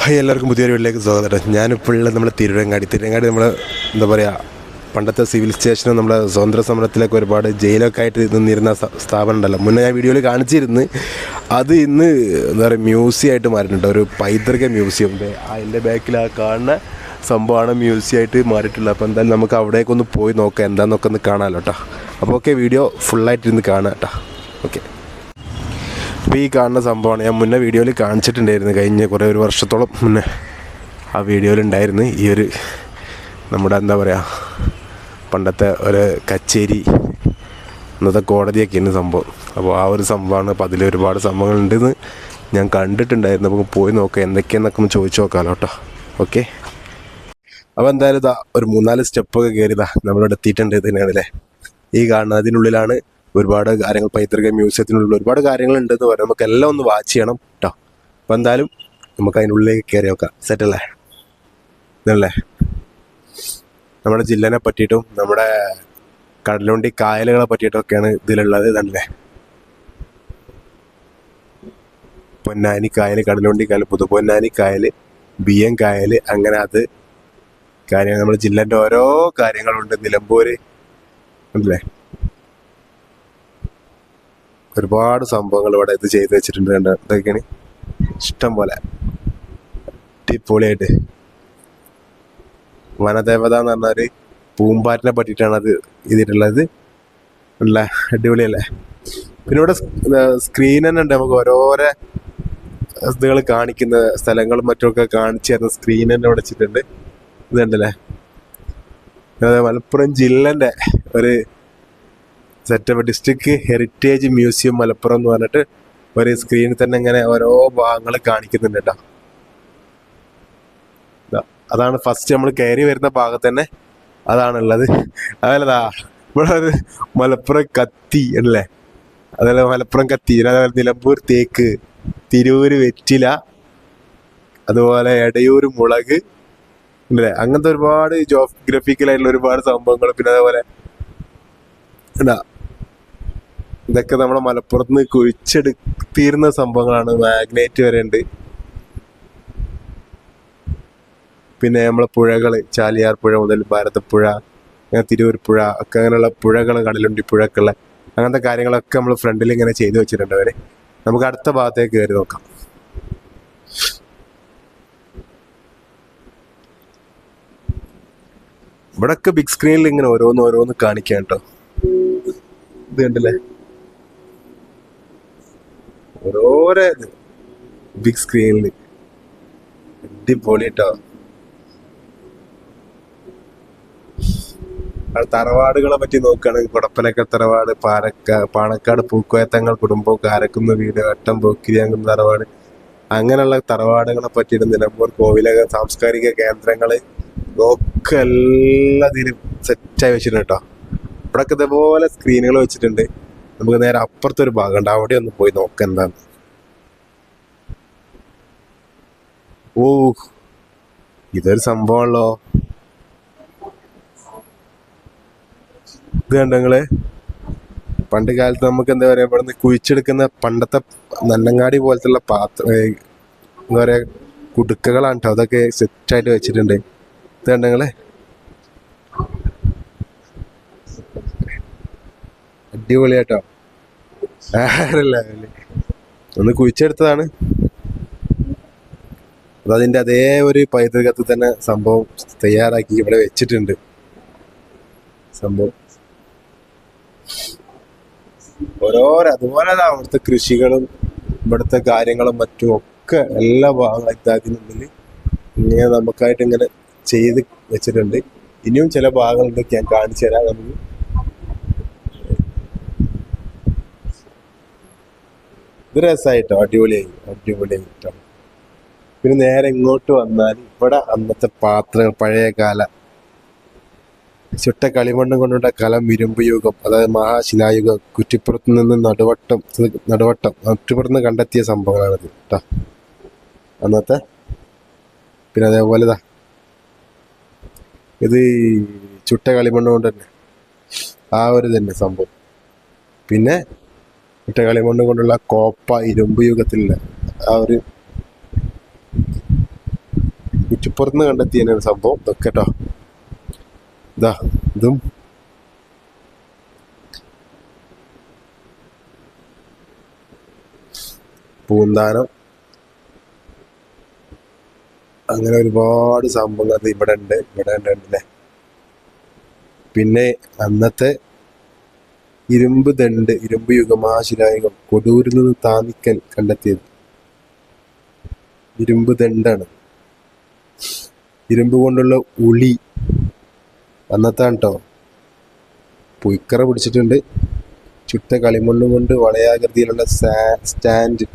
Hi എല്ലാവർക്കും പുതിയൊരു വീട്ടിലേക്ക് സ്വാഗതം. ഞാനിപ്പോൾ ഉള്ളത് നമ്മുടെ തിരുവങ്ങാടി തിരുവങ്ങാടി നമ്മൾ എന്താ പറയുക പണ്ടത്തെ സിവിൽ സ്റ്റേഷനും നമ്മുടെ സ്വതന്ത്ര സമരത്തിലൊക്കെ ഒരുപാട് ജയിലൊക്കെ ആയിട്ട് നിന്നിരുന്ന സ്ഥാപനം ഉണ്ടല്ലോ. മുന്നേ ഞാൻ വീഡിയോയിൽ കാണിച്ചിരുന്നു. അത് ഇന്ന് എന്താ പറയുക മ്യൂസിയം ആയിട്ട് മാറിയിട്ടുണ്ട്. ഒരു പൈതൃക മ്യൂസിയം അതിന്റെ ബാക്കിൽ ആ കാണുന്ന സംഭവമാണ് മ്യൂസിയം ആയിട്ട് മാറിയിട്ടുള്ളത്. അപ്പോൾ എന്തായാലും നമുക്ക് അവിടേക്കൊന്ന് പോയി നോക്കാം. എന്താണെന്നൊക്കെ ഒന്ന് കാണാമല്ലോ കേട്ടോ അപ്പോൾ ഓക്കെ വീഡിയോ ഫുള്ളായിട്ടിരുന്ന് കാണാം കേട്ടോ ഓക്കെ അപ്പോൾ ഈ കാണുന്ന സംഭവമാണ്. ഞാൻ മുന്നേ വീഡിയോയിൽ കാണിച്ചിട്ടുണ്ടായിരുന്നു. കഴിഞ്ഞ കുറേ ഒരു വർഷത്തോളം മുന്നേ ആ വീഡിയോയിൽ ഉണ്ടായിരുന്നു. ഈ ഒരു നമ്മുടെ എന്താ പറയുക പണ്ടത്തെ ഒരു കച്ചേരി ഇന്നത്തെ കോടതിയൊക്കെയാണ് സംഭവം. അപ്പോൾ ആ ഒരു സംഭവമാണ്. അപ്പോൾ അതിൽ ഒരുപാട് സംഭവങ്ങളുണ്ടെന്ന് ഞാൻ കണ്ടിട്ടുണ്ടായിരുന്നു. അപ്പോൾ പോയി നോക്കാം എന്തൊക്കെയെന്നൊക്കെ ഒന്ന് ചോദിച്ചു നോക്കാമല്ലോ കേട്ടോ ഓക്കെ? അപ്പോൾ എന്തായാലും ഇതാ ഒരു മൂന്നാൽ സ്റ്റെപ്പൊക്കെ കയറിയതാ നമ്മളിവിടെ എത്തിയിട്ടുണ്ട് തന്നെയാണല്ലേ ഈ കാണുന്ന അതിനുള്ളിലാണ് ഒരുപാട് കാര്യങ്ങൾ പൈതൃക മ്യൂസിയത്തിനുള്ള ഒരുപാട് കാര്യങ്ങൾ ഉണ്ടെന്ന് പറയാം. നമുക്ക് എല്ലാം ഒന്ന് വാച്ച് ചെയ്യണം കേട്ടോ അപ്പോൾ എന്തായാലും നമുക്ക് അതിനുള്ളിലേക്ക് കയറി നോക്കാം. സെറ്റല്ലേ ഇതല്ലേ? നമ്മുടെ ജില്ലനെ പറ്റിയിട്ടും നമ്മുടെ കടലുണ്ടി കായലുകളെ പറ്റിയിട്ടൊക്കെയാണ് ഇതിലുള്ളത്. ഇതല്ലേ? പൊന്നാനി കായൽ കടലുണ്ടി കായൽ പുതുപൊന്നാനി കായൽ ബി എം കായൽ അങ്ങനെ അത് കാര്യങ്ങൾ. നമ്മുടെ ജില്ലന്റെ ഓരോ കാര്യങ്ങളുണ്ട്. നിലമ്പൂർ അല്ലേ? ഒരുപാട് സംഭവങ്ങൾ ഇവിടെ ഇത് ചെയ്ത് വെച്ചിട്ടുണ്ട് കണ്ട? ഇതൊക്കെയാണ് ഇഷ്ടം പോലെ. അടിപൊളിയായിട്ട്. വനദേവത എന്ന് പറഞ്ഞൊരു പൂമ്പാറ്റിനെ പറ്റിയിട്ടാണ് അത് ഇതിട്ടുള്ളത് അല്ല? അടിപൊളിയല്ലേ? പിന്നെ ഇവിടെ സ്ക്രീൻ തന്നെ ഉണ്ട്. നമുക്ക് ഓരോരോ ഇതുകൾ കാണിക്കുന്ന സ്ഥലങ്ങളും മറ്റുമൊക്കെ കാണിച്ചു തരുന്ന സ്ക്രീൻ തന്നെ ഇവിടെ വെച്ചിട്ടുണ്ട്. ഇതുണ്ടല്ലേ മലപ്പുറം ജില്ലന്റെ ഒരു setup district heritage museum Malappuram എന്ന് പറഞ്ഞിട്ട് ഒരു സ്ക്രീനിൽ തന്നെ ഇങ്ങനെ ഓരോ ഭാഗങ്ങൾ കാണിക്കുന്നുണ്ട് കേട്ടോ അതാണ് ഫസ്റ്റ് നമ്മൾ കയറി വരുന്ന ഭാഗത്ത് തന്നെ അതാണുള്ളത്. അതല്ലതാ ഇവിടെ ഒരു മലപ്പുറം കത്തി അല്ലേ? അതേപോലെ മലപ്പുറം കത്തി അതേപോലെ നിലമ്പൂർ തേക്ക് തിരൂര് വെറ്റില അതുപോലെ എടയൂർ മുളക് അല്ലേ? അങ്ങനത്തെ ഒരുപാട് ജോഗ്രഫിക്കലായിട്ടുള്ള ഒരുപാട് സംഭവങ്ങൾ പിന്നെ അതേപോലെ എന്താ ഇതൊക്കെ നമ്മുടെ മലപ്പുറത്ത് നിന്ന് കുഴിച്ചെടുത്തിരുന്ന സംഭവങ്ങളാണ്. മാഗ്നേറ്റ് വരെ ഉണ്ട്. പിന്നെ നമ്മളെ പുഴകൾ ചാലിയാർ പുഴ മുതൽ ഭാരതപ്പുഴ തിരൂർ പുഴ ഒക്കെ അങ്ങനെയുള്ള പുഴകൾ കടലുണ്ടി പുഴക്കുള്ള അങ്ങനത്തെ കാര്യങ്ങളൊക്കെ നമ്മൾ ഫ്രണ്ടിൽ ഇങ്ങനെ ചെയ്തു വെച്ചിട്ടുണ്ട് അവരെ. നമുക്ക് അടുത്ത ഭാഗത്തേക്ക് കയറി നോക്കാം. ഇവിടൊക്കെ ബിഗ് സ്ക്രീനിൽ ഇങ്ങനെ ഓരോന്ന് ഓരോന്ന് കാണിക്കാം കേട്ടോ. ഇത് കണ്ടില്ലേ? ഓരോരോ ബിഗ് സ്ക്രീനിൽ അടിപൊളി തറവാടുകളെ പറ്റി നോക്കുകയാണെങ്കിൽ കുടപ്പനക്കൽ തറവാട് പാലക്ക പാണക്കാട് പൂക്കോയത്തങ്ങൾ കുടുംബം കാരക്കുന്ന് വീട് വട്ടം പോക്കിരിയാങ്കുന്ന് തറവാട്. അങ്ങനെയുള്ള തറവാടുകളെ പറ്റിയിട്ട് നിലമ്പൂർ കോവിലക സാംസ്കാരിക കേന്ദ്രങ്ങൾ ഒക്കെ എല്ലാത്തിലും സെറ്റായി വെച്ചിട്ടുണ്ട് കേട്ടോ. ഇവിടൊക്കെ ഇതേപോലെ സ്ക്രീനുകൾ വെച്ചിട്ടുണ്ട്. നമുക്ക് നേരെ അപ്പുറത്തൊരു ഭാഗമുണ്ട്. അവിടെ ഒന്ന് പോയി നോക്കാം എന്താണ്. ഓ ഇതൊരു സംഭവമാണല്ലോ. ഇത് കണ്ടോ പണ്ട് കാലത്ത് നമുക്ക് എന്താ പറയാ ഇവിടുന്ന് കുഴിച്ചെടുക്കുന്ന പണ്ടത്തെ നന്നങ്ങാടി പോലത്തുള്ള പാത്ര എന്താ പറയാ കുടുക്കകളാണ് കേട്ടോ അതൊക്കെ സെറ്റായിട്ട് വെച്ചിട്ടുണ്ട്. ഇത് അടിപൊളിയാട്ടോ. ആരല്ല ഒന്ന് കുഴിച്ചെടുത്തതാണ്. അതിന്റെ അതേ ഒരു പൈതൃകത്തിൽ തന്നെ സംഭവം തയ്യാറാക്കി ഇവിടെ വെച്ചിട്ടുണ്ട്. സംഭവം. ഓരോരോ അതുപോലെ അവിടുത്തെ കൃഷികളും ഇവിടുത്തെ കാര്യങ്ങളും മറ്റും ഒക്കെ എല്ലാ ഭാഗങ്ങളും അതിനുള്ളിൽ ഇങ്ങനെ നമുക്കായിട്ട് ഇങ്ങനെ ചെയ്ത് വെച്ചിട്ടുണ്ട്. ഇനിയും ചില ഭാഗങ്ങളുണ്ട് ഞാൻ കാണിച്ചു തരാം നമുക്ക്. ഇത് രസമായിട്ടോ അടിപൊളിയായി അടിപൊളിയായിട്ടോ പിന്നെ നേരെ ഇങ്ങോട്ട് വന്നാൽ ഇവിടെ അന്നത്തെ പാത്രങ്ങൾ പഴയ കാല. ചുട്ട കളിമണ്ണ് കൊണ്ടുള്ള കലം ഇരുമ്പ് യുഗം അതായത് മഹാശിലായുഗം കുറ്റിപ്പുറത്ത് നിന്ന് നടുവട്ടം നടുവട്ടം കുറ്റിപ്പുറത്ത് നിന്ന് കണ്ടെത്തിയ സംഭവങ്ങളാണിത് കേട്ടോ അന്നത്തെ പിന്നെ അതേപോലെ ഇതാ. ഇത് ചുട്ട കളിമണ്ണ് കൊണ്ട് തന്നെ ആ ഒരു തന്നെ സംഭവം. പിന്നെ ചുട്ട കളിമണ്ണ് കൊണ്ടുള്ള കോപ്പ ഇരുമ്പ് യുഗത്തിൽ ആ ഒരു കുറ്റിപ്പുറത്ത് കണ്ടെത്തിയ സംഭവം. ഇതൊക്കെ കേട്ടോ ഇതാ ഇതും. പൂന്താനം. അങ്ങനെ ഒരുപാട് സംഭവങ്ങൾ ഇവിടെ ഉണ്ട്. ഇവിടെ ഉണ്ട് അല്ലേ പിന്നെ അന്നത്തെ ഇരുമ്പ് ദണ്ട് ഇരുമ്പ് യുഗമാശിലായുഗം കൊടൂരിൽ നിന്ന് താന്നിക്കൽ കണ്ടെത്തിയത്. ഇരുമ്പ് ദണ്ടാണ് ഇരുമ്പ് കൊണ്ടുള്ള ഉളി അന്നത്താണ് കേട്ടോ പുയ്ക്കറ പിടിച്ചിട്ടുണ്ട്. ചുട്ട കളിമണ്ണും കൊണ്ട് വളയാകൃതിയിലുള്ള സ്റ്റാൻഡ്.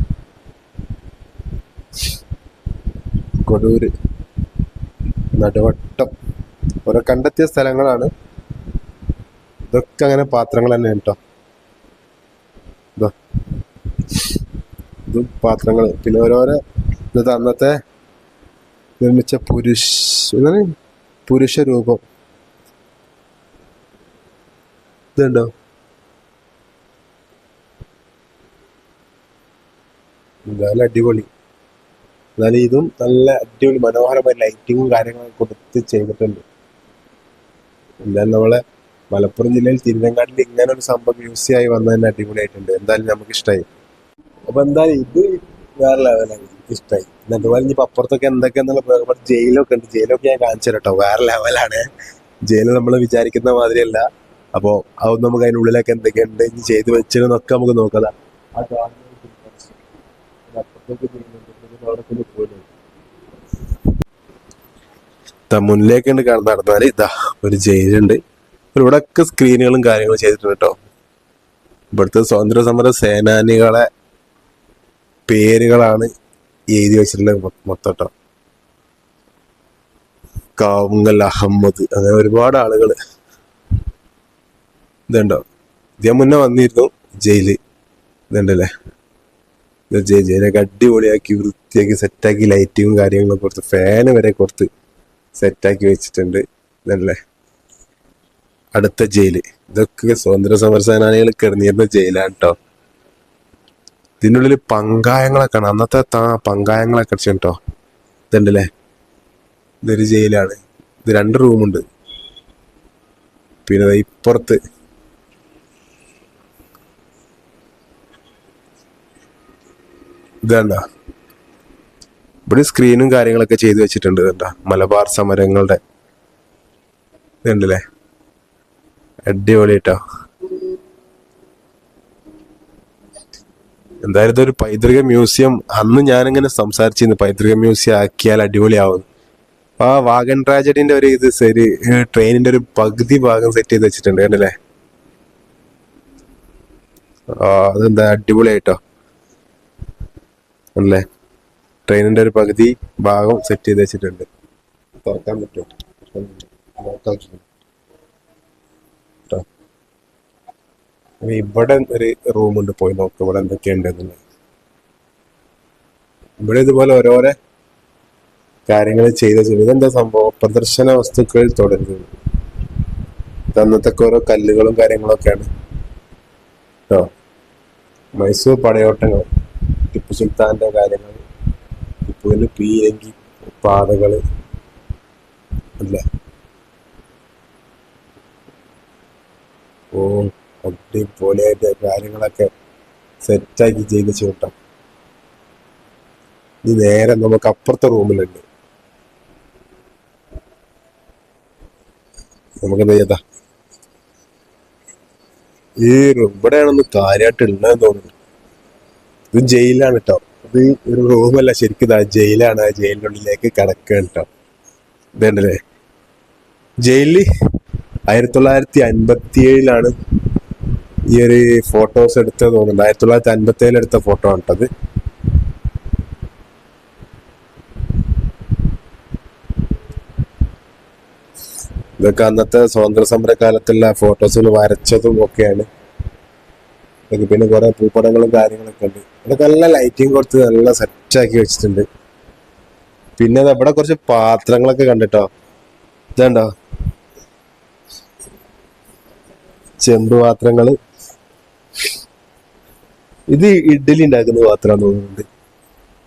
കൊടൂര് നടുവട്ടം. ഓരോ കണ്ടെത്തിയ സ്ഥലങ്ങളാണ് ഇതൊക്കെ അങ്ങനെ പാത്രങ്ങൾ തന്നെ കേട്ടോ ഇതോ പാത്രങ്ങൾ. പിന്നെ ഓരോരോ ഇത് അന്നത്തെ നിർമ്മിച്ച പുരുഷ പുരുഷ രൂപം. ഇതുണ്ടോ? എന്തായാലും അടിപൊളി. എന്നാലും ഇതും നല്ല അടിപൊളി മനോഹരമായ ലൈറ്റിങ്ങും കാര്യങ്ങളൊക്കെ കൊടുത്ത് ചെയ്തിട്ടുണ്ട്. എന്തായാലും നമ്മളെ മലപ്പുറം ജില്ലയിൽ തിരുവനങ്കാട്ടിൽ ഇങ്ങനെ ഒരു സംഭവം യൂസ് ആയി വന്നതന്നെ അടിപൊളിയായിട്ടുണ്ട്. എന്തായാലും നമുക്ക് ഇഷ്ടമായി അപ്പൊ എന്തായാലും ഇത് വേറെ ലെവലാണ് ഇഷ്ടമായി അതുപോലെ ഇനിയിപ്പോ അപ്പുറത്തൊക്കെ എന്തൊക്കെയാന്നുള്ള ജയിലൊക്കെ ഉണ്ട്. ജയിലൊക്കെ ഞാൻ കാണിച്ചു കേട്ടോ. വേറെ ലെവലാണ് ജയിൽ നമ്മൾ വിചാരിക്കുന്ന മാതിരിയല്ല. അപ്പോ അതൊന്നും നമുക്ക് അതിനുള്ളിലൊക്കെ എന്തൊക്കെയുണ്ട് ഇനി ചെയ്ത് വെച്ചതെന്നൊക്കെ നമുക്ക് നോക്കാം. ആ കാണുന്നത് അപ്പുറത്തേക്ക് ചെയ്യുന്നുണ്ട് പിന്നെ അവിടെ കൊണ്ട് പോയിട്ടുണ്ട് ദാ മുന്നിലേക്ക് ഉണ്ട് നടന്നാൽ ഇതാ ഒരു ജയിലുണ്ട്. ഇവിടെ ഒക്കെ സ്ക്രീനുകളും കാര്യങ്ങളും ചെയ്തിട്ടുണ്ട് കേട്ടോ ഇവിടുത്തെ സ്വാതന്ത്ര്യ സമര സേനാനികളെ പേരുകളാണ് എഴുതി വെച്ചിട്ടുള്ളത് മൊത്തം കേട്ടോ കാവുങ്ങൽ അഹമ്മദ് അങ്ങനെ ഒരുപാട് ആളുകൾ ഇതുണ്ടോ? ഇത് മുന്നേ വന്നിരുന്നു ജയിൽ. ഇതുണ്ടല്ലേ? ഇത് ജയി- ജയിലൊക്കെ അടിപൊളിയാക്കി വൃത്തിയാക്കി സെറ്റാക്കി ലൈറ്റിങ്ങും കാര്യങ്ങളും കൊടുത്ത് ഫാന് വരെ കൊടുത്ത് സെറ്റാക്കി വെച്ചിട്ടുണ്ട്. ഇതല്ലേ അടുത്ത ജയിൽ. ഇതൊക്കെ സ്വാതന്ത്ര്യ സമര സേനാനികൾ കിടന്നിരുന്ന ജയിലാണ് കേട്ടോ ഇതിനുള്ളിൽ പങ്കായങ്ങളൊക്കെ ആണ്. അന്നത്തെ താ പങ്കായങ്ങളൊക്കെ അടിച്ചു കേട്ടോ ഇതുണ്ടല്ലേ? ഇതൊരു ജയിലാണ്. ഇത് രണ്ട് റൂമുണ്ട്. പിന്നെ ഇപ്പുറത്ത്. ഇതാണ്ട. ഇവിടെ സ്ക്രീനും കാര്യങ്ങളൊക്കെ ചെയ്തു വെച്ചിട്ടുണ്ട്. ഇതുണ്ടാ. മലബാർ സമരങ്ങളുടെ. ഇതുണ്ടല്ലേ? അടിപൊളി കേട്ടോ എന്തായാലും ഇതൊരു പൈതൃക മ്യൂസിയം. അന്ന് ഞാനിങ്ങനെ സംസാരിച്ചിരുന്നു. പൈതൃക മ്യൂസിയം ആക്കിയാൽ അടിപൊളിയാവും. ആ വാഗൺ ട്രാജഡിന്റെ ഒരു ഇത് ശരി ട്രെയിനിന്റെ ഒരു പകുതി ഭാഗം സെറ്റ് ചെയ്ത് വെച്ചിട്ടുണ്ട്. കണ്ടല്ലേ? ആ അതെന്താ? അടിപൊളിയായിട്ടോ. അല്ലേ? ട്രെയിനിന്റെ ഒരു പകുതി ഭാഗം സെറ്റ് ചെയ്ത് വെച്ചിട്ടുണ്ട്. തുറക്കാൻ പറ്റുമോ? നോക്കാം ഇനി ഇവിടെ ഒരു റൂമുണ്ട് പോയി നോക്ക് ഇവിടെ എന്തൊക്കെയുണ്ട് എന്നുള്ളത് ഇവിടെ ഇതുപോലെ ഓരോരോ കാര്യങ്ങൾ ചെയ്ത ഇതെന്താ സംഭവം? പ്രദർശന വസ്തുക്കൾ തുടരുന്നത് ഇത് അന്നത്തെ ഓരോ കല്ലുകളും കാര്യങ്ങളൊക്കെയാണ്. കേട്ടോ മൈസൂർ പടയോട്ടങ്ങൾ. ടിപ്പു സുൽത്താന്റെ കാര്യങ്ങൾ. ടിപ്പുവിന്റെ പീരങ്കി പാതകൾ. അല്ലേ? ഓ. അടിപൊളിയായിട്ട് കാര്യങ്ങളൊക്കെ സെറ്റാക്കി ചെയ്ത് ചൂട്ടാം. ഇനി നേരെ നമുക്ക് അപ്പുറത്തെ റൂമിലുണ്ട്. നമുക്ക് ചെയ്താ ഈ ഇവിടെയാണെന്ന് കാര്യമായിട്ട് ഉള്ളതെന്ന് തോന്നുന്നു. ഇത് ജയിലാണ് കേട്ടോ ഇത് ഒരു റൂമല്ല ശരിക്കും ജയിലാണ്. ഉള്ളിലേക്ക് കിടക്കുകയാണ് കേട്ടോ ഇതേണ്ടല്ലേ ജയിലിൽ ആയിരത്തി തൊള്ളായിരത്തി അൻപത്തി ഏഴിലാണ് ഈ ഒരു ഫോട്ടോസ് എടുത്തത് തോന്നുന്നുണ്ട് ആയിരത്തി തൊള്ളായിരത്തി അൻപത്തി ഏഴിൽ എടുത്ത ഫോട്ടോ ആണ് കേട്ടത് ഇതൊക്കെ അന്നത്തെ സ്വാതന്ത്ര്യ സമര കാലത്തുള്ള ഫോട്ടോസുകൾ വരച്ചതും ഒക്കെയാണ്. പിന്നെ കുറെ പൂപ്പടങ്ങളും കാര്യങ്ങളൊക്കെ ഉണ്ട്. ഇതൊക്കെ നല്ല ലൈറ്റിംഗ് കൊടുത്ത് നല്ല സെറ്റാക്കി വെച്ചിട്ടുണ്ട്. പിന്നെ ഇവിടെ കുറച്ച് പാത്രങ്ങളൊക്കെ കണ്ടിട്ടോ? ഇതുണ്ടോ? ചെമ്പ് പാത്രങ്ങൾ. ഇത് ഇഡ്ഡലി ഉണ്ടാക്കുന്ന പാത്രമാണ് തോന്നുന്നുണ്ട്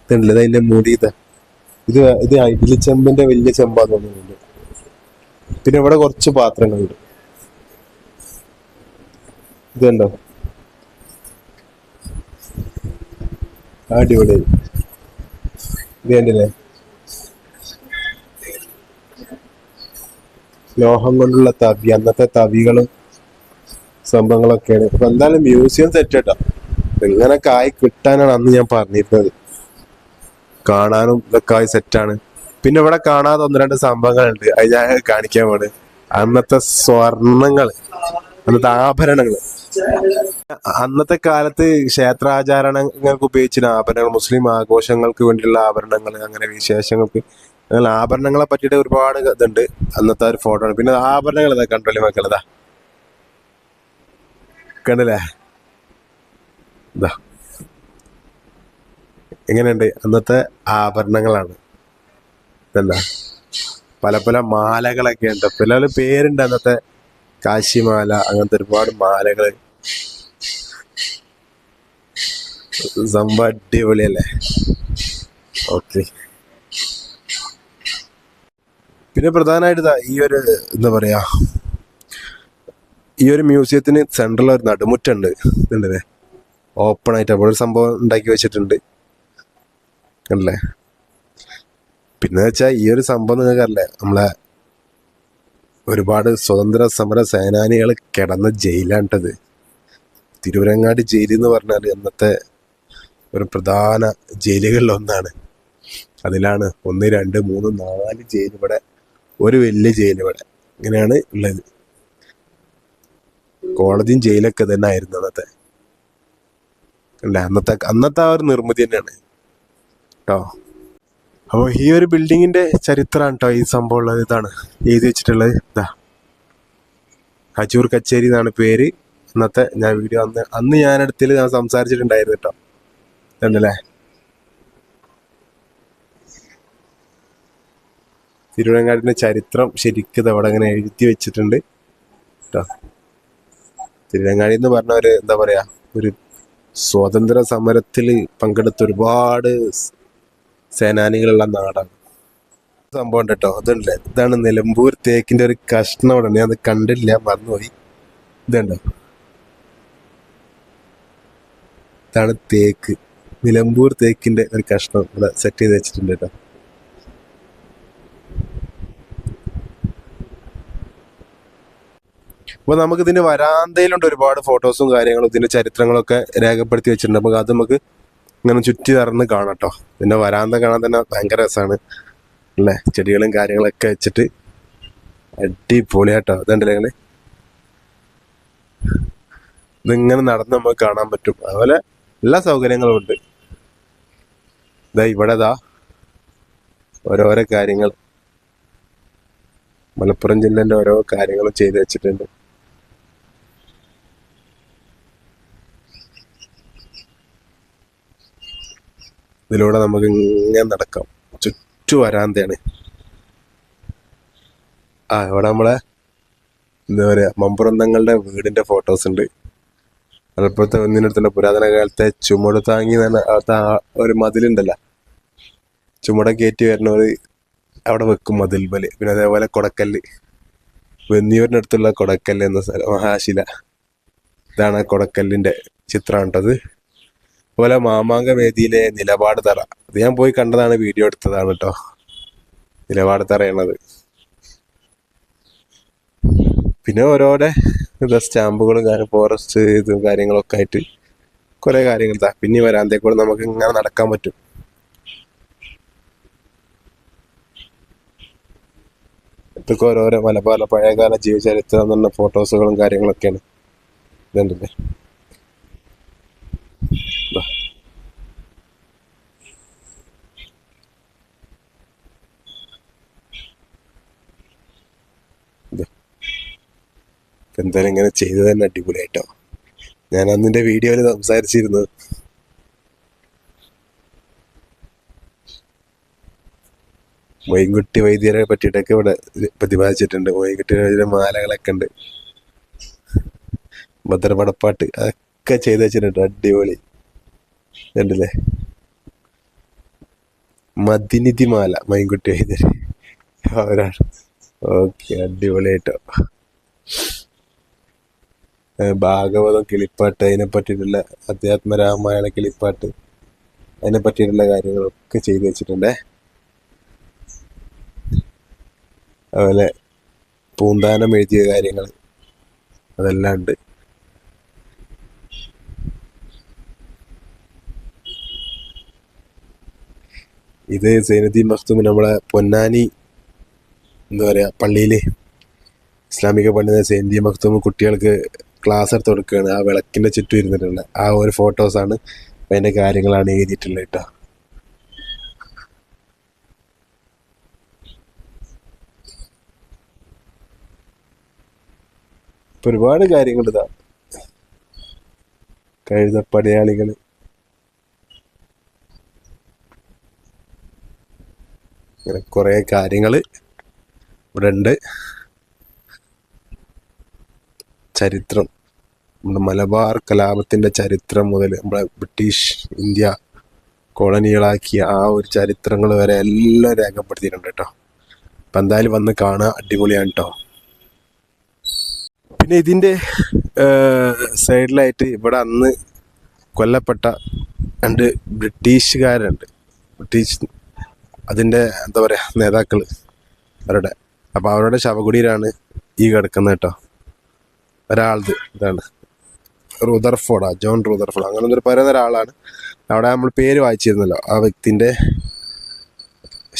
ഇതുണ്ടല്ലേ ഇത് അതിന്റെ മുടി ഇതാ. ഇത് ഇഡ്ഡലി ചെമ്പിന്റെ വലിയ ചെമ്പാന്ന് തോന്നുന്നുണ്ട്. പിന്നെ ഇവിടെ കുറച്ച് പാത്രങ്ങളുണ്ട്. ഇത് കണ്ടോ? അടിപൊളി. ഇത് കണ്ടില്ലേ? ലോഹം കൊണ്ടുള്ള തവി അന്നത്തെ തവികളും സംഭവങ്ങളൊക്കെയാണ്. അപ്പൊ എന്തായാലും മ്യൂസിയം സെറ്റ് കേട്ടോ ഇങ്ങനൊക്കെ കായ് കിട്ടാനാണ് അന്ന് ഞാൻ പറഞ്ഞിരുന്നത്. കാണാനും ഇതൊക്കെ ആയി സെറ്റാണ് പിന്നെ ഇവിടെ കാണാതെ ഒന്ന് രണ്ട് സംഭവങ്ങളുണ്ട്. അത് ഞാൻ കാണിക്കാൻ പോണ്. അന്നത്തെ സ്വർണങ്ങൾ അന്നത്തെ ആഭരണങ്ങൾ അന്നത്തെ കാലത്ത് ക്ഷേത്രാചാരണങ്ങൾക്ക് ഉപയോഗിച്ചിരുന്ന ആഭരണങ്ങൾ മുസ്ലിം ആഘോഷങ്ങൾക്ക് വേണ്ടിയുള്ള ആഭരണങ്ങൾ അങ്ങനെ വിശേഷങ്ങൾക്ക് അങ്ങനെ ആഭരണങ്ങളെ പറ്റിയിട്ട് ഒരുപാട് ഇതുണ്ട്. അന്നത്തെ ഒരു ഫോട്ടോ ആണ്. പിന്നെ ആഭരണങ്ങൾ ഇതാ കണ്ടോളി മക്കളതാ കണ്ടില്ലേ? ഇതാ എങ്ങനെയുണ്ട്? അന്നത്തെ ആഭരണങ്ങളാണ്. എന്താ പല പല മാലകളൊക്കെ ഉണ്ട്. പല പല പേരുണ്ട് അന്നത്തെ കാശിമാല അങ്ങനത്തെ ഒരുപാട് മാലകൾ സംഭവം അടിപൊളിയല്ലേ? ഓക്കെ. പിന്നെ പ്രധാനമായിട്ട് ഈ ഒരു എന്താ പറയാ ഈ ഒരു മ്യൂസിയത്തിന് സെൻട്രൽ ഒരു നടുമുറ്റുണ്ട്. ഇതുണ്ടല്ലേ? ഓപ്പൺ ആയിട്ട് അവിടെ ഒരു സംഭവം ഉണ്ടാക്കി വെച്ചിട്ടുണ്ട്. അല്ലേ? പിന്നെ വെച്ചാൽ ഈ ഒരു സംഭവം നിങ്ങൾക്കറിയില്ലേ? നമ്മളെ ഒരുപാട് സ്വതന്ത്ര സമര സേനാനികൾ കിടന്ന ജയിലാണിട്ടത്. തിരുവരങ്ങാടി ജയിൽ എന്ന് പറഞ്ഞാൽ അന്നത്തെ ഒരു പ്രധാന ജയിലുകളിൽ ഒന്നാണ്. അതിലാണ് ഒന്ന് രണ്ട് മൂന്ന് നാല് ജയിൽ ഒരു വലിയ ജയിൽ ഇങ്ങനെയാണ് ഉള്ളത്. കോടതിയും ജയിലൊക്കെ തന്നെ ആയിരുന്നു അന്നത്തെ. അല്ല? അന്നത്തെ അന്നത്തെ ആ ഒരു നിർമ്മിതി തന്നെയാണ്. കേട്ടോ അപ്പോൾ ഈ ഒരു ബിൽഡിങ്ങിന്റെ ചരിത്രമാണ് കേട്ടോ ഈ സംഭവം ഉള്ളത്. ഇതാണ്. എഴുതി വെച്ചിട്ടുള്ളത്. ഇതാ ഹജൂർ കച്ചേരി എന്നാണ് പേര്. അന്നത്തെ ഞാൻ വീഡിയോ അന്ന് അന്ന് ഞാൻ അടുത്തിൽ ഞാൻ സംസാരിച്ചിട്ടുണ്ടായിരുന്നു കേട്ടോ എന്നല്ലേ തിരുവനങ്ങാടിന്റെ ചരിത്രം ശരിക്കും അവിടെ അങ്ങനെ എഴുതി വെച്ചിട്ടുണ്ട് കേട്ടോ തിരുവനങ്ങാടി എന്ന് പറഞ്ഞ ഒരു എന്താ പറയുക ഒരു സ്വാതന്ത്ര്യ സമരത്തിൽ പങ്കെടുത്ത ഒരുപാട് സേനാനികളുള്ള നാടാണ്. സംഭവം കേട്ടോ അതുണ്ടല്ലേ ഇതാണ് നിലമ്പൂർ തേക്കിന്റെ ഒരു കഷ്ണം അവിടെ ഞാൻ അത് കണ്ടില്ല മറന്നുപോയി. ഇതുണ്ടോ? ഇതാണ് തേക്ക്. നിലമ്പൂർ തേക്കിന്റെ ഒരു കഷ്ണം ഇവിടെ സെറ്റ് ചെയ്ത് വെച്ചിട്ടുണ്ട് കേട്ടോ. അപ്പൊ നമുക്ക് ഇതിന്റെ വരാന്തയിലുണ്ട് ഒരുപാട് ഫോട്ടോസും കാര്യങ്ങളും ഇതിന്റെ ചരിത്രങ്ങളൊക്കെ രേഖപ്പെടുത്തി വെച്ചിട്ടുണ്ട്. അപ്പോൾ അത് നമുക്ക് ഇങ്ങനെ ചുറ്റി നടന്ന് കാണാം കേട്ടോ. ഇതിന്റെ വരാന്ത കാണാൻ തന്നെ ഭയങ്കര രസമാണ് അല്ലേ? ചെടികളും കാര്യങ്ങളൊക്കെ വെച്ചിട്ട് അടിപൊളിയാട്ടോ ഇതുണ്ടല്ലേ ഇങ്ങനെ? ഇതിങ്ങനെ നടന്ന് നമുക്ക് കാണാൻ പറ്റും. അതുപോലെ എല്ലാ സൗകര്യങ്ങളും ഉണ്ട്. ഇതാ ഇവിടെ ദാ ഓരോരോ കാര്യങ്ങൾ. മലപ്പുറം ജില്ലേന്റെ ഓരോ കാര്യങ്ങളും ചെയ്തു വെച്ചിട്ടുണ്ട്. ഇതിലൂടെ നമുക്ക് ഇങ്ങനെ നടക്കാം. ചുറ്റു വരാന്തയാണ്. ആ ഇവിടെ നമ്മളെ എന്താ പറയാ മമ്പുറന്തങ്ങളുടെ വീടിന്റെ ഫോട്ടോസ് ഉണ്ട്. മലപ്പുറത്തെ ഒന്നിനടുത്തുള്ള പുരാതന കാലത്തെ ചുമട് താങ്ങി തന്നെ അവിടുത്തെ ഒരു മതിലുണ്ടല്ലോ ചുമട കയറ്റി വരുന്നവർ അവിടെ വെക്കും മതിൽ ബൽ പിന്നെ അതേപോലെ കൊടക്കല്ല്. വെന്നിയൂരിനടുത്തുള്ള കൊടക്കല്ല് എന്ന സ്ഥലം മഹാശില ഇതാണ് കൊടക്കല്ലിന്റെ ചിത്രമാണ് കേട്ടത് അതുപോലെ മാമാങ്ക വേദിയിലെ നിലപാട് തറ. അത് ഞാൻ പോയി കണ്ടതാണ് വീഡിയോ എടുത്തതാണ് കേട്ടോ നിലപാട് തറയണത്. പിന്നെ ഓരോരോ സ്റ്റാമ്പുകളും കാര്യം ഫോറസ്റ്റ് ഇതും കാര്യങ്ങളൊക്കെ ആയിട്ട് കുറേ കാര്യങ്ങൾ താ. പിന്നെ വരാന്തേ കൂടെ നമുക്ക് ഇങ്ങനെ നടക്കാൻ പറ്റും. ഇതൊക്കെ ഓരോരോ പല പഴയകാല ജീവചരിത്രം എന്ന് പറഞ്ഞ ഫോട്ടോസുകളും കാര്യങ്ങളൊക്കെയാണ്. ഇതുണ്ടല്ലേ ദാ. ഇത്. എന്തായാലും ഇങ്ങനെ ചെയ്തു തന്നെ അടിപൊളിയായിട്ടോ ഞാൻ അന്നിന്റെ വീഡിയോയിൽ സംസാരിച്ചിരുന്നു മൊയ്ൻകുട്ടി വൈദ്യരെ പറ്റിയിട്ടൊക്കെ ഇവിടെ പ്രതിപാദിച്ചിട്ടുണ്ട്. മൊയ്ൻകുട്ടി വൈദ്യരുടെ മാലകളൊക്കെ ഉണ്ട്. ഭദ്രപടപ്പാട്ട് അതൊക്കെ ചെയ്ത് വെച്ചിട്ടുണ്ട്. അടിപൊളി. കണ്ടില്ലേ? മതിനിധിമാല മൈൻകുട്ടി വൈദ്യര്. അവരാണ്. ഓക്കെ അടിപൊളിയായിട്ടോ. ഭാഗവതം കിളിപ്പാട്ട് അതിനെ പറ്റിയിട്ടുള്ള അധ്യാത്മ രാമായണ കിളിപ്പാട്ട് അതിനെ പറ്റിയിട്ടുള്ള കാര്യങ്ങളൊക്കെ ചെയ്തു വെച്ചിട്ടുണ്ടേ. അതുപോലെ പൂന്താനം എഴുതിയ കാര്യങ്ങൾ അതെല്ലാം ഉണ്ട്. ഇത് സൈനുദ്ദീൻ മഖ്ദൂം നമ്മളെ പൊന്നാനി എന്താ പറയുക പള്ളിയിൽ ഇസ്ലാമിക പണ്ഡിത സൈനുദ്ദീൻ മഖ്ദൂം കുട്ടികൾക്ക് ക്ലാസ് എടുത്ത് കൊടുക്കുകയാണ്. ആ വിളക്കിന്റെ ചുറ്റും ഇരുന്നിട്ടുള്ള ആ ഒരു ഫോട്ടോസാണ് അതിന്റെ കാര്യങ്ങളാണ് എഴുതിയിട്ടുള്ളത് കേട്ടോ. ഒരുപാട് കാര്യങ്ങൾ ഇതാ. കഴുത പടയാളികൾ. ഇങ്ങനെ കുറേ കാര്യങ്ങൾ ഇവിടെ ഉണ്ട്. ചരിത്രം. നമ്മുടെ മലബാർ കലാപത്തിന്റെ ചരിത്രം മുതൽ നമ്മുടെ ബ്രിട്ടീഷ് ഇന്ത്യ കോളനികളാക്കിയ ആ ഒരു ചരിത്രങ്ങൾ വരെ എല്ലാം രേഖപ്പെടുത്തിയിട്ടുണ്ട് കേട്ടോ. അപ്പം എന്തായാലും വന്ന് കാണുക അടിപൊളിയാണ് കേട്ടോ. പിന്നെ ഇതിന്റെ സൈഡിലായിട്ട് ഇവിടെ അന്ന് കൊല്ലപ്പെട്ട രണ്ട് ബ്രിട്ടീഷുകാരുണ്ട്. ബ്രിട്ടീഷ് അതിന്റെ എന്താ പറയുക നേതാക്കൾ അവരുടെ. അപ്പോൾ അവരുടെ ശവകുടീരാണ് ഈ കിടക്കുന്നത് കേട്ടോ. ഒരാളത് ഇതാണ്. റുദർഫോർഡാ ജോൺ റുദർഫോർഡ്. അങ്ങനെ ഒരു പറയുന്ന ഒരാളാണ്. അവിടെ നമ്മൾ പേര് വായിച്ചിരുന്നല്ലോ ആ വ്യക്തിന്റെ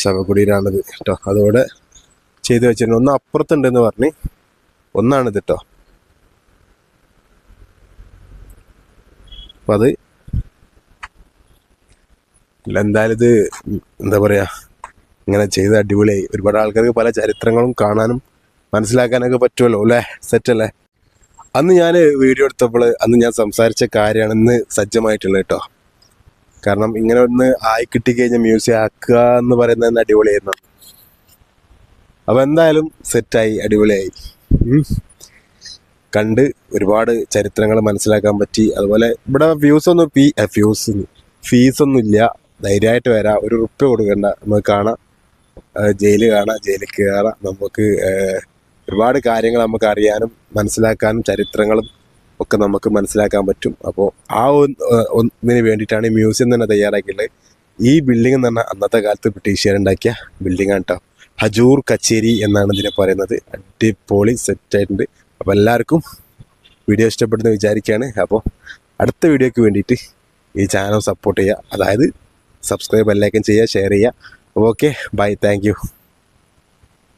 ശവകുടീരാണിത് കേട്ടോ അതോടെ ചെയ്തു വെച്ചിരുന്നു ഒന്ന് അപ്പുറത്തുണ്ടെന്ന് പറഞ്ഞ് ഒന്നാണിത് കേട്ടോ അപ്പം അത് എന്തായാലും ഇത് എന്താ പറയുക ഇങ്ങനെ ചെയ്ത് അടിപൊളിയായി. ഒരുപാട് ആൾക്കാർക്ക് പല ചരിത്രങ്ങളും കാണാനും മനസ്സിലാക്കാനൊക്കെ പറ്റുമല്ലോ അല്ലേ? സെറ്റല്ലേ? അന്ന് ഞാൻ വീഡിയോ എടുത്തപ്പോൾ അന്ന് ഞാൻ സംസാരിച്ച കാര്യമാണ് ഇന്ന് സജ്ജമായിട്ടുള്ളത് കേട്ടോ. കാരണം ഇങ്ങനെ ഒന്ന് ആയി കിട്ടിക്കഴിഞ്ഞാൽ മ്യൂസിയം ആക്കുക എന്ന് പറയുന്നത് തന്നെ അടിപൊളിയായിരുന്നു. അപ്പോൾ എന്തായാലും സെറ്റായി അടിപൊളിയായി. കണ്ട് ഒരുപാട് ചരിത്രങ്ങൾ മനസ്സിലാക്കാൻ പറ്റി. അതുപോലെ ഇവിടെ വ്യൂസ് ഒന്നും ഫീ ഫ്യൂസ് ഫീസൊന്നും ഇല്ല. ധൈര്യമായിട്ട് വരാം. ഒരു റുപ്യ കൊടുക്കണ്ട. നമുക്ക് കാണാം. ജയിൽ കാണാം. ജയിലിൽ കയറാം നമുക്ക് ഒരുപാട് കാര്യങ്ങൾ നമുക്ക് അറിയാനും മനസ്സിലാക്കാനും ചരിത്രങ്ങളും ഒക്കെ നമുക്ക് മനസ്സിലാക്കാൻ പറ്റും. അപ്പോൾ ആ ഒന്ന് ഒന്നിന് വേണ്ടിയിട്ടാണ് ഈ മ്യൂസിയം തന്നെ തയ്യാറാക്കിയിട്ടുള്ളത് ഈ ബിൽഡിംഗ് എന്ന് പറഞ്ഞാൽ അന്നത്തെ കാലത്ത് ബ്രിട്ടീഷുകാരുണ്ടാക്കിയ ബിൽഡിംഗ് ആണ് കേട്ടോ ഹജൂർ കച്ചേരി എന്നാണ് ഇതിനെ പറയുന്നത്. അടിപൊളി സെറ്റ് ആയിട്ടുണ്ട്. അപ്പോൾ എല്ലാവർക്കും വീഡിയോ ഇഷ്ടപ്പെടുന്ന വിചാരിക്കുകയാണ്. അപ്പോൾ അടുത്ത വീഡിയോയ്ക്ക് വേണ്ടിയിട്ട് ഈ ചാനൽ സപ്പോർട്ട് ചെയ്യുക. അതായത് സബ്സ്ക്രൈബ് എല്ലാവർക്കും ചെയ്യുക ഷെയർ ചെയ്യുക. Okay bye thank